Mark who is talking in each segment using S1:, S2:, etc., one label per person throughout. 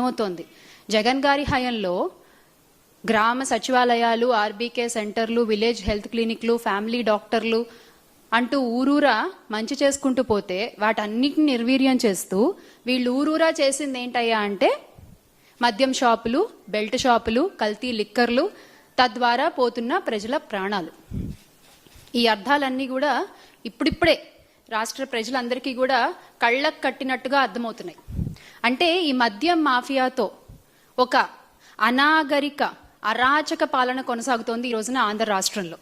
S1: అర్థమవుతోంది. జగన్ గారి హయంలో గ్రామ సచివాలయాలు ఆర్బీకే సెంటర్లు విలేజ్ హెల్త్ క్లినిక్లు ఫ్యామిలీ డాక్టర్లు అంటూ ఊరూరా మంచి చేసుకుంటూ పోతే వాటన్నిటిని నిర్వీర్యం చేస్తూ వీళ్ళు ఊరూరా చేసింది ఏంటయ్యా అంటే మద్యం షాపులు బెల్ట్ షాపులు కల్తీ లిక్కర్లు తద్వారా పోతున్న ప్రజల ప్రాణాలు. ఈ అర్థాలన్నీ కూడా ఇప్పుడిప్పుడే రాష్ట్ర ప్రజలందరికీ కూడా కళ్ళకు కట్టినట్టుగా అర్థమవుతున్నాయి. అంటే ఈ మద్యం మాఫియాతో ఒక అనాగరిక అరాచక పాలన కొనసాగుతోంది ఈ రోజున ఆంధ్ర రాష్ట్రంలో.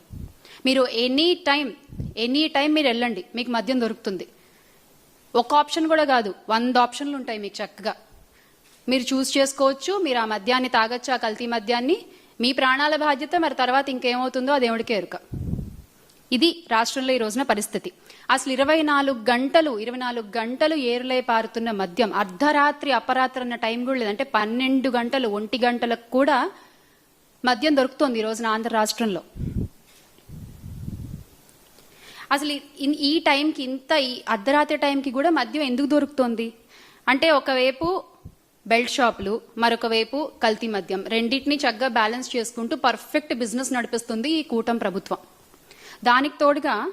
S1: మీరు ఎనీ టైం ఎనీ టైం మీరు వెళ్ళండి మీకు మద్యం దొరుకుతుంది. ఒక ఆప్షన్ కూడా కాదు వంద ఆప్షన్లు ఉంటాయి మీకు చక్కగా. మీరు చూస్ చేసుకోవచ్చు మీరు ఆ మద్యాన్ని తాగొచ్చు ఆ కల్తీ మద్యాన్ని. మీ ప్రాణాల బాధ్యత మరి తర్వాత ఇంకేమవుతుందో అది దేవుడికే ఎరుక. ఇది రాష్ట్రంలో ఈ రోజున పరిస్థితి. అసలు ఇరవై నాలుగు గంటలు ఇరవై నాలుగు గంటలు ఏరులై పారుతున్న మద్యం అర్ధరాత్రి అపరాత్రి అన్న టైం కూడా లేదంటే పన్నెండు గంటలు ఒంటి గంటలకు కూడా మద్యం దొరుకుతోంది ఈ రోజున ఆంధ్ర రాష్ట్రంలో. అసలు ఈ- ఈ టైంకి ఇంత ఈ అర్ధరాత్రి టైంకి కూడా మద్యం ఎందుకు దొరుకుతోంది? అంటే ఒకవైపు బెల్ట్ షాపులు మరొక వైపు కల్తీ మద్యం. రెండింటిని చక్కగా బ్యాలెన్స్ చేసుకుంటూ పర్ఫెక్ట్ బిజినెస్ నడిపిస్తుంది ఈ కూటమి ప్రభుత్వం. దానికి తోడుగా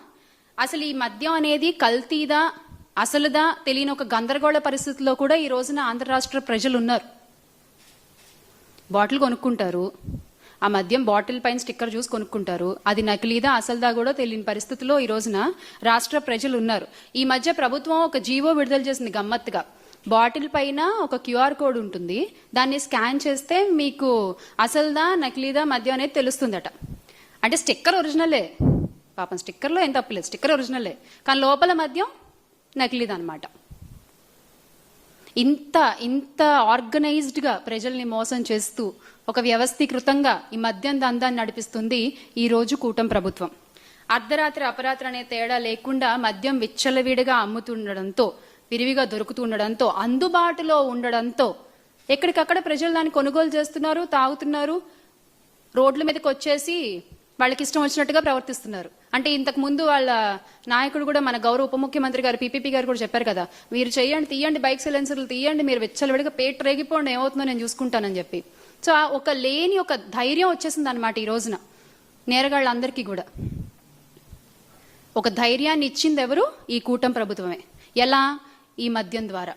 S1: అసలు ఈ మద్యం అనేది కల్తీదా అసలుదా తెలియని ఒక గందరగోళ పరిస్థితిలో కూడా ఈ రోజున ఆంధ్ర రాష్ట్ర ప్రజలు ఉన్నారు. బాటిల్ కొనుక్కుంటారు. ఆ మద్యం బాటిల్ పైన స్టిక్కర్ చూసి కొనుక్కుంటారు. అది నకిలీదా అసలుదా కూడా తెలియని పరిస్థితిలో ఈ రోజున రాష్ట్ర ప్రజలు ఉన్నారు. ఈ మధ్య ప్రభుత్వం ఒక జీవో విడుదల చేసింది గమ్మత్తుగా. బాటిల్ పైన ఒక క్యూఆర్ కోడ్ ఉంటుంది. దాన్ని స్కాన్ చేస్తే మీకు అసలుదా నకిలీదా మద్యం అనేది తెలుస్తుందట. అంటే స్టిక్కర్ ఒరిజినలే. పాపం స్టిక్కర్లో ఏం తప్పలేదు స్టిక్కర్ ఒరిజినలే. కానీ లోపల మద్యం నకిలీదనమాట ఇంత ఇంత ఆర్గనైజ్డ్గా ప్రజల్ని మోసం చేస్తూ ఒక వ్యవస్థీకృతంగా ఈ మద్యం దందాన్ని నడిపిస్తుంది ఈ రోజు కూటమి ప్రభుత్వం. అర్ధరాత్రి అపరాత్రి అనే తేడా లేకుండా మద్యం విచ్చలవిడిగా అమ్ముతుండడంతో విరివిగా దొరుకుతుండడంతో అందుబాటులో ఉండడంతో ఎక్కడికక్కడ ప్రజలు దాన్ని కొనుగోలు చేస్తున్నారు తాగుతున్నారు రోడ్ల మీదకి వచ్చేసి వాళ్ళకి ఇష్టం వచ్చినట్టుగా ప్రవర్తిస్తున్నారు. అంటే ఇంతకు ముందు వాళ్ళ నాయకుడు కూడా మన గౌరవ ఉప ముఖ్యమంత్రి గారు పీపీపీ గారు కూడా చెప్పారు కదా మీరు చేయండి తీయండి బైక్ సైలెన్సర్లు తీయండి మీరు విచ్చలవిడిగా పేట రేగిపోండి ఏమవుతుందో నేను చూసుకుంటానని చెప్పి. సో ఒక లేని ఒక ధైర్యం వచ్చేసింది అనమాట ఈ రోజున నేరగాళ్ళందరికీ కూడా. ఒక ధైర్యాన్ని ఇచ్చింది ఎవరు ఈ కూటమి ప్రభుత్వమే. ఎలా? ఈ మద్యం ద్వారా.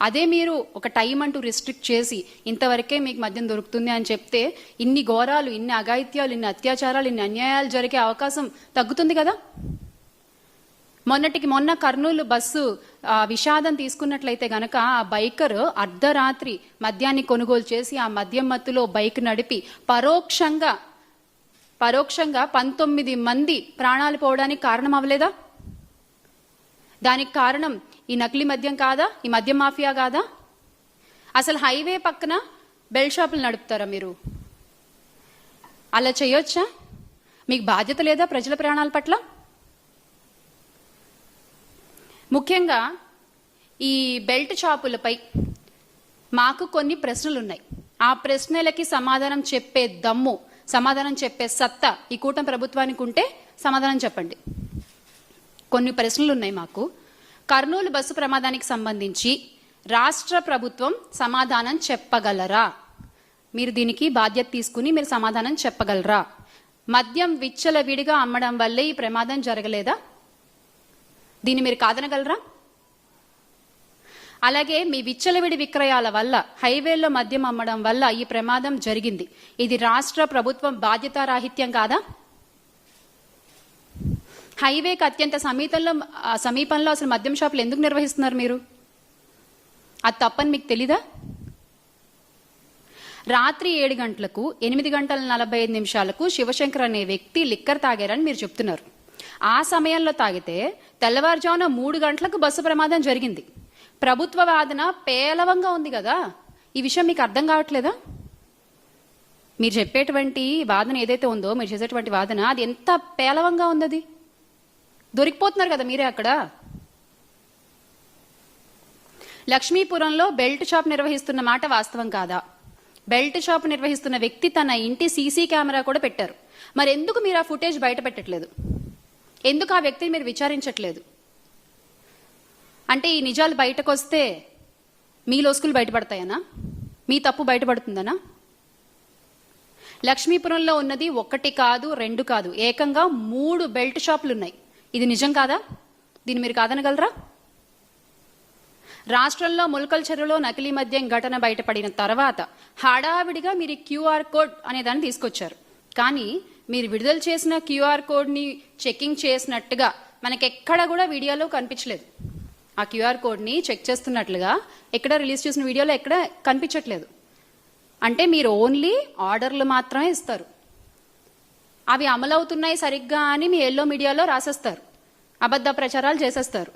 S1: అదే మీరు ఒక టైం అంటూ రిస్ట్రిక్ట్ చేసి ఇంతవరకే మీకు మద్యం దొరుకుతుంది అని చెప్తే ఇన్ని ఘోరాలు ఇన్ని అఘాయిత్యాలు ఇన్ని అత్యాచారాలు ఇన్ని అన్యాయాలు జరిగే అవకాశం తగ్గుతుంది కదా? మొన్నటికి మొన్న కర్నూలు బస్సు ఆ, విషాదం తీసుకున్నట్లయితే గనక ఆ బైకర్ అర్ధరాత్రి మద్యాన్ని కొనుగోలు చేసి ఆ మద్యం మత్తులో బైక్ నడిపి పరోక్షంగా పరోక్షంగా పంతొమ్మిది మంది ప్రాణాలు పోవడానికి కారణం అవ్వలేదా? దానికి కారణం ఈ నకిలీ మద్యం కాదా? ఈ మద్యం మాఫియా కాదా? అసలు హైవే పక్కన బెల్ షాపులు నడుపుతారా మీరు? అలా చేయొచ్చా? మీకు బాధ్యత లేదా ప్రజల ప్రాణాల పట్ల? ముఖ్యంగా ఈ బెల్ట్ షాపులపై మాకు కొన్ని ప్రశ్నలు ఉన్నాయి ఆ ప్రశ్నలకి సమాధానం చెప్పే దమ్ము సమాధానం చెప్పే సత్తా ఈ కూటమి ప్రభుత్వానికి ఉంటే సమాధానం చెప్పండి. కొన్ని ప్రశ్నలు ఉన్నాయి మాకు. కర్నూలు బస్సు ప్రమాదానికి సంబంధించి రాష్ట్ర ప్రభుత్వం సమాధానం చెప్పగలరా? మీరు దీనికి బాధ్యత తీసుకుని మీరు సమాధానం చెప్పగలరా? మద్యం విచ్చల విడిగా అమ్మడం వల్లే ఈ ప్రమాదం జరగలేదా? దీన్ని మీరు కాదనగలరా? అలాగే మీ విచ్చలవిడి విక్రయాల వల్ల హైవేల్లో మద్యం అమ్మడం వల్ల ఈ ప్రమాదం జరిగింది. ఇది రాష్ట్ర ప్రభుత్వం బాధ్యతారాహిత్యం కాదా? హైవేకి అత్యంత సమీపంలో సమీపంలో అసలు మద్యం షాపులు ఎందుకు నిర్వహిస్తున్నారు మీరు? అది తప్పని మీకు తెలీదా? రాత్రి ఏడు గంటలకు ఎనిమిది గంటల నలభై ఐదు నిమిషాలకు శివశంకర్ అనే వ్యక్తి లిక్కర్ తాగారని మీరు చెప్తున్నారు. ఆ సమయంలో తాగితే తెల్లవారుజామున మూడు గంటలకు బస్సు ప్రమాదం జరిగింది. ప్రభుత్వ వాదన పేలవంగా ఉంది కదా. ఈ విషయం మీకు అర్థం కావట్లేదా? మీరు చెప్పేటువంటి వాదన ఏదైతే ఉందో మీరు చేసేటువంటి వాదన అది ఎంత పేలవంగా ఉంది అది? దొరికిపోతున్నారు కదా మీరే అక్కడ? లక్ష్మీపురంలో బెల్ట్ షాప్ నిర్వహిస్తున్న మాట వాస్తవం కాదా? బెల్ట్ షాప్ నిర్వహిస్తున్న వ్యక్తి తన ఇంటి సీసీ కెమెరా కూడా పెట్టారు. మరి ఎందుకు మీరు ఆ ఫుటేజ్ బయట పెట్టట్లేదు? ఎందుకు ఆ వ్యక్తిని మీరు విచారించట్లేదు? అంటే ఈ నిజాలు బయటకు వస్తే మీ లోసుకులు బయటపడతాయనా? మీ తప్పు బయటపడుతుందనా? లక్ష్మీపురంలో ఉన్నది ఒకటి కాదు రెండు కాదు. ఏకంగా మూడు బెల్ట్ షాపులు ఉన్నాయి ఇది నిజం కాదా? దీన్ని మీరు కాదనగలరా? రాష్ట్రంలో ములకల చెరువులో నకిలీ మద్యం ఘటన బయటపడిన తర్వాత హడావిడిగా మీరు క్యూఆర్ కోడ్ అనే దాన్ని తీసుకొచ్చారు. కానీ మీరు విడుదల చేసిన క్యూఆర్ కోడ్ని చెకింగ్ చేసినట్టుగా మనకెక్కడ కూడా వీడియోలో కనిపించలేదు. ఆ క్యూఆర్ కోడ్ని చెక్ చేస్తున్నట్లుగా ఎక్కడ రిలీజ్ చేసిన వీడియోలో ఎక్కడ కనిపించట్లేదు. అంటే మీరు ఓన్లీ ఆర్డర్లు మాత్రమే ఇస్తారు. అవి అమలవుతున్నాయి సరిగ్గా అని మీ ఎల్లో మీడియాలో రాసేస్తారు. అబద్ధ ప్రచారాలు చేసేస్తారు.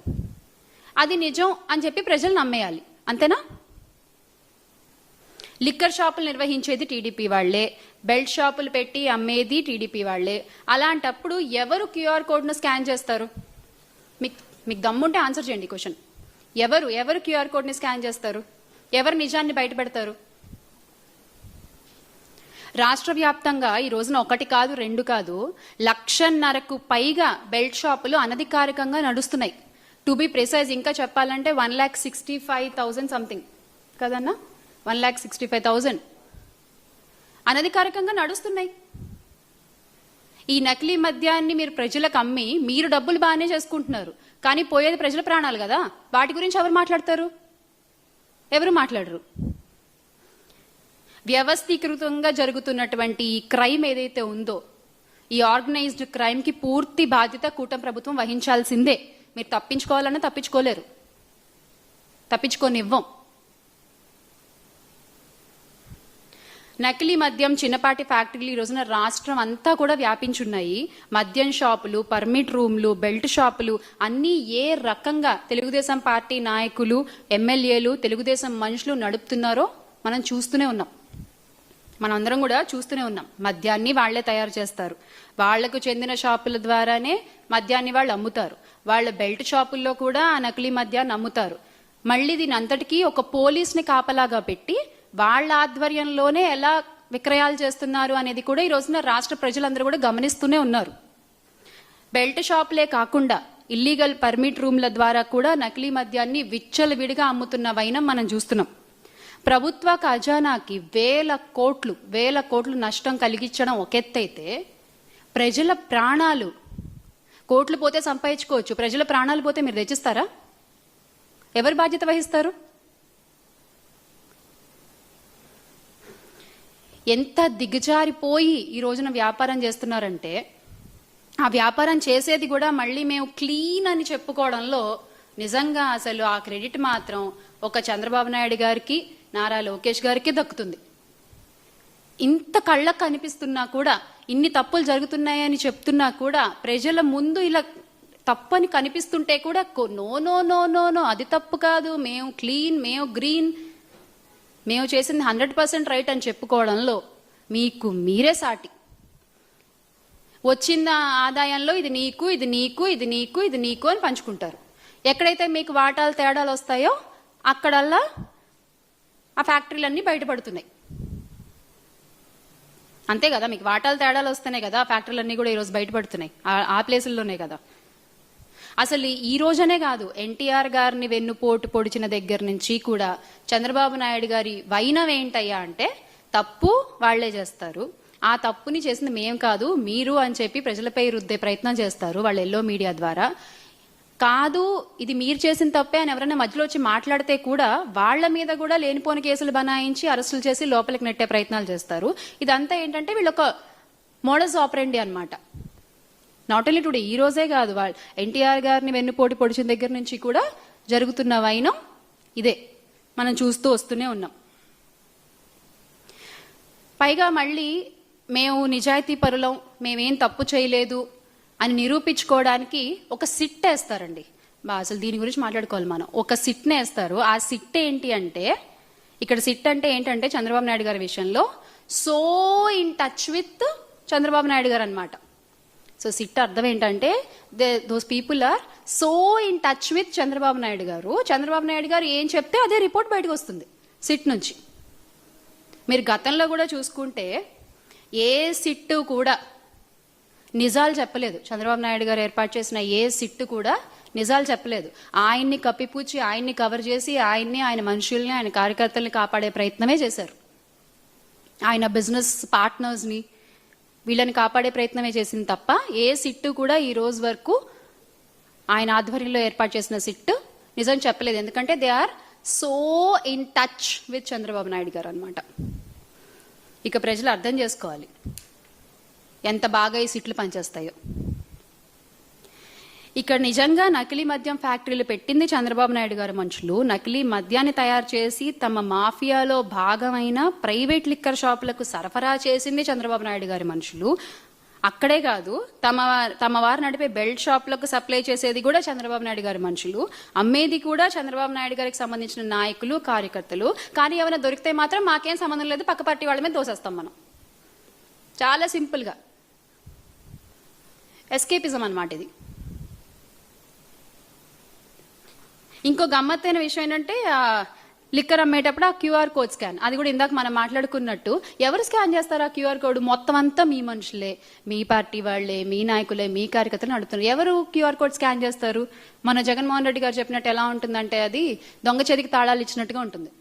S1: అది నిజం అని చెప్పి ప్రజలు నమ్మేయాలి. అంతేనా? లిక్కర్ షాపులు నిర్వహించేది టీడీపీ వాళ్ళే బెల్ట్ షాపులు పెట్టి అమ్మేది టీడీపీ వాళ్ళే అలాంటప్పుడు ఎవరు క్యూఆర్ కోడ్ను స్కాన్ చేస్తారు? మీకు మీకు దమ్ముంటే ఆన్సర్ చేయండి క్వశ్చన్. ఎవరు ఎవరు క్యూఆర్ కోడ్ని స్కాన్ చేస్తారు? ఎవరు నిజాన్ని బయటపెడతారు? రాష్ట్ర వ్యాప్తంగా ఈ రోజున ఒకటి కాదు రెండు కాదు లక్షన్నరకు పైగా బెల్ట్ షాపులు అనధికారికంగా నడుస్తున్నాయి. టు బి ప్రిసైజ్ ఇంకా చెప్పాలంటే one lakh sixty five thousand something. కదన్నా? One lakh sixty five thousand అనధికారికంగా నడుస్తున్నాయి. ఈ నకిలీ మద్యాన్ని మీరు ప్రజలకు అమ్మి మీరు డబ్బులు బాగానే చేసుకుంటున్నారు. కానీ పోయేది ప్రజల ప్రాణాలు కదా. వాటి గురించి ఎవరు మాట్లాడతారు? ఎవరు మాట్లాడరు? వ్యవస్థీకృతంగా జరుగుతున్నటువంటి ఈ క్రైమ్ ఏదైతే ఉందో ఈ ఆర్గనైజ్డ్ క్రైమ్కి పూర్తి బాధ్యత కూటమి ప్రభుత్వం వహించాల్సిందే. మీరు తప్పించుకోవాలన్నా తప్పించుకోలేరు. తప్పించుకోనివ్వం. నకిలీ మద్యం చిన్నపాటి ఫ్యాక్టరీలు ఈ రోజున రాష్ట్రం అంతా కూడా వ్యాపించున్నాయి. మద్యం షాపులు పర్మిట్ రూమ్లు బెల్ట్ షాపులు అన్నీ ఏ రకంగా తెలుగుదేశం పార్టీ నాయకులు ఎమ్మెల్యేలు తెలుగుదేశం మనుషులు నడుపుతున్నారో మనం చూస్తూనే ఉన్నాం. మనందరం కూడా చూస్తూనే ఉన్నాం. మద్యాన్ని వాళ్ళే తయారు చేస్తారు. వాళ్ళకు చెందిన షాపుల ద్వారానే మద్యాన్ని వాళ్ళు అమ్ముతారు. వాళ్ళ బెల్ట్ షాపుల్లో కూడా ఆ నకిలీ మద్యాన్ని అమ్ముతారు. మళ్ళీ దీని అంతటికీ ఒక పోలీస్ని కాపలాగా పెట్టి వాళ్ళ ఆధ్వర్యంలోనే ఎలా విక్రయాలు చేస్తున్నారు అనేది కూడా ఈ రోజున రాష్ట్ర ప్రజలందరూ కూడా గమనిస్తూనే ఉన్నారు. బెల్ట్ షాపులే కాకుండా ఇల్లీగల్ పర్మిట్ రూమ్ల ద్వారా కూడా నకిలీ మద్యాన్ని విచ్చలవిడిగా అమ్ముతున్న వైనం మనం చూస్తున్నాం. ప్రభుత్వ ఖజానాకి వేల కోట్లు వేల కోట్లు నష్టం కలిగించడం ఒక ఎత్తైతే ప్రజల ప్రాణాలు కోట్లు పోతే సంపాదించుకోవచ్చు. ప్రజల ప్రాణాలు పోతే మీరు తెచ్చిస్తారా ఎవరు బాధ్యత వహిస్తారు? ఎంత దిగజారిపోయి ఈ రోజున వ్యాపారం చేస్తున్నారంటే ఆ వ్యాపారం చేసేది కూడా మళ్ళీ మేము క్లీన్ అని చెప్పుకోవడంలో నిజంగా అసలు ఆ క్రెడిట్ మాత్రం ఒక చంద్రబాబు నాయుడు గారికి నారా లోకేష్ గారికి దక్కుతుంది. ఇంత కళ్ళకు కనిపిస్తున్నా కూడా ఇన్ని తప్పులు జరుగుతున్నాయని చెప్తున్నా కూడా ప్రజల ముందు ఇలా తప్పని కనిపిస్తుంటే కూడా no no no no no అది తప్పు కాదు. మేము క్లీన్ మేము గ్రీన్. మేము చేసింది హండ్రెడ్ పర్సెంట్ రైట్ అని చెప్పుకోవడంలో మీకు మీరే సాటి. వచ్చిన ఆదాయంలో ఇది నీకు ఇది నీకు ఇది నీకు ఇది నీకు అని పంచుకుంటారు. ఎక్కడైతే మీకు వాటాలు తేడాలు వస్తాయో అక్కడల్లా ఆ ఫ్యాక్టరీలన్నీ బయటపడుతున్నాయి. అంతే కదా మీకు వాటాలు తేడాలు వస్తున్నాయి కదా ఆ ఫ్యాక్టరీలన్నీ కూడా ఈరోజు బయటపడుతున్నాయి. ఆ- ప్లేసుల్లోనే కదా. అసలు ఈ రోజనే కాదు ఎన్టీఆర్ గారిని వెన్నుపోటు పొడిచిన దగ్గర నుంచి కూడా చంద్రబాబు నాయుడు గారి వైనం ఏంటయ్యా అంటే తప్పు వాళ్ళే చేస్తారు. ఆ తప్పుని చేసింది మేం కాదు మీరు అని చెప్పి ప్రజలపై రుద్దే ప్రయత్నం చేస్తారు వాళ్ళ ఎల్లో మీడియా ద్వారా. కాదు ఇది మీరు చేసిన తప్పే అని ఎవరైనా మధ్యలో వచ్చి మాట్లాడితే కూడా వాళ్ళ మీద కూడా లేనిపోని కేసులు బనాయించి అరెస్టులు చేసి లోపలికి నెట్టే ప్రయత్నాలు చేస్తారు. ఇదంతా ఏంటంటే వీళ్ళొక మోడల్స్ ఆపరేండి అన్నమాట. నాట్ ఓన్లీ టుడే ఈ రోజే కాదు వాళ్ళు ఎన్టీఆర్ గారిని వెన్నుపోటు పొడిచిన దగ్గర నుంచి కూడా జరుగుతున్న వైనం ఇదే. మనం చూస్తూ వస్తూనే ఉన్నాం. పైగా మళ్ళీ మేము నిజాయితీ పరులం మేమేం తప్పు చేయలేదు అని నిరూపించుకోవడానికి ఒక సిట్ వేస్తారండి. బా అసలు దీని గురించి మాట్లాడుకోవాలి మనం. ఒక సిట్ని వేస్తారు. ఆ సిట్ ఏంటి అంటే ఇక్కడ సిట్ అంటే ఏంటంటే చంద్రబాబు నాయుడు గారి విషయంలో so in touch with Chandrababu Naidu garu అనమాట సో సిట్ అర్థం ఏంటంటే they those people are so in touch with Chandrababu Naidu garu. Chandrababu Naidu గారు ఏం చెప్తే అదే రిపోర్ట్ బయటకు వస్తుంది సిట్ నుంచి. మీరు గతంలో కూడా చూసుకుంటే ఏ సిట్టు కూడా నిజాలు చెప్పలేదు. చంద్రబాబు నాయుడు గారు ఏర్పాటు చేసిన ఏ సిట్టు కూడా నిజాలు చెప్పలేదు. ఆయన్ని కప్పిపూచి ఆయన్ని కవర్ చేసి ఆయన్ని ఆయన మనుషుల్ని ఆయన కార్యకర్తల్ని కాపాడే ప్రయత్నమే చేశారు. ఆయన బిజినెస్ పార్ట్నర్స్ని వీళ్ళని కాపాడే ప్రయత్నమే చేసింది తప్ప ఏ సిట్టు కూడా ఈ రోజు వరకు ఆయన ఆధ్వర్యంలో ఏర్పాటు చేసిన సిట్టు నిజం చెప్పలేదు. ఎందుకంటే they are so in touch with Chandrababu Naidu garu అనమాట ఇక ప్రజలు అర్థం చేసుకోవాలి. ఎంత బాగా ఈ సిట్లు పనిచేస్తాయో. ఇక్కడ నిజంగా నకిలీ మద్యం ఫ్యాక్టరీలు పెట్టింది చంద్రబాబు నాయుడు గారు మనుషులు. నకిలీ మద్యాన్ని తయారు చేసి తమ మాఫియాలో భాగమైన ప్రైవేట్ లిక్కర్ షాపులకు సరఫరా చేసింది చంద్రబాబు నాయుడు గారి మనుషులు. అక్కడే కాదు తమ తమ వారు నడిపే బెల్ట్ షాపులకు సప్లై చేసేది కూడా చంద్రబాబు నాయుడు గారి మనుషులు. అమ్మేది కూడా చంద్రబాబు నాయుడు గారికి సంబంధించిన నాయకులు కార్యకర్తలు. కానీ ఏమైనా దొరికితే మాత్రం మాకేం సంబంధం లేదు పక్క పార్టీ వాళ్ళ మీద దోసేస్తాం మనం. చాలా సింపుల్గా. ఎస్కేపిజం అన్నమాట ఇది. ఇంకో గమ్మత్తైన విషయం ఏంటంటే లిక్కర్ అమ్మేటప్పుడు ఆ క్యూఆర్ కోడ్ స్కాన్. అది కూడా ఇందాక మనం మాట్లాడుకున్నట్టు ఎవరు స్కాన్ చేస్తారు ఆ క్యూఆర్ కోడ్? మొత్తం అంతా మీ మనుషులే. మీ పార్టీ వాళ్ళే మీ నాయకులే మీ కార్యకర్తలు అడుగుతున్నారు ఎవరు క్యూఆర్ కోడ్ స్కాన్ చేస్తారు? మన జగన్మోహన్ రెడ్డి గారు చెప్పినట్టు ఎలా ఉంటుందంటే అది దొంగ చేతికి తాళాలు ఇచ్చినట్టుగా ఉంటుంది.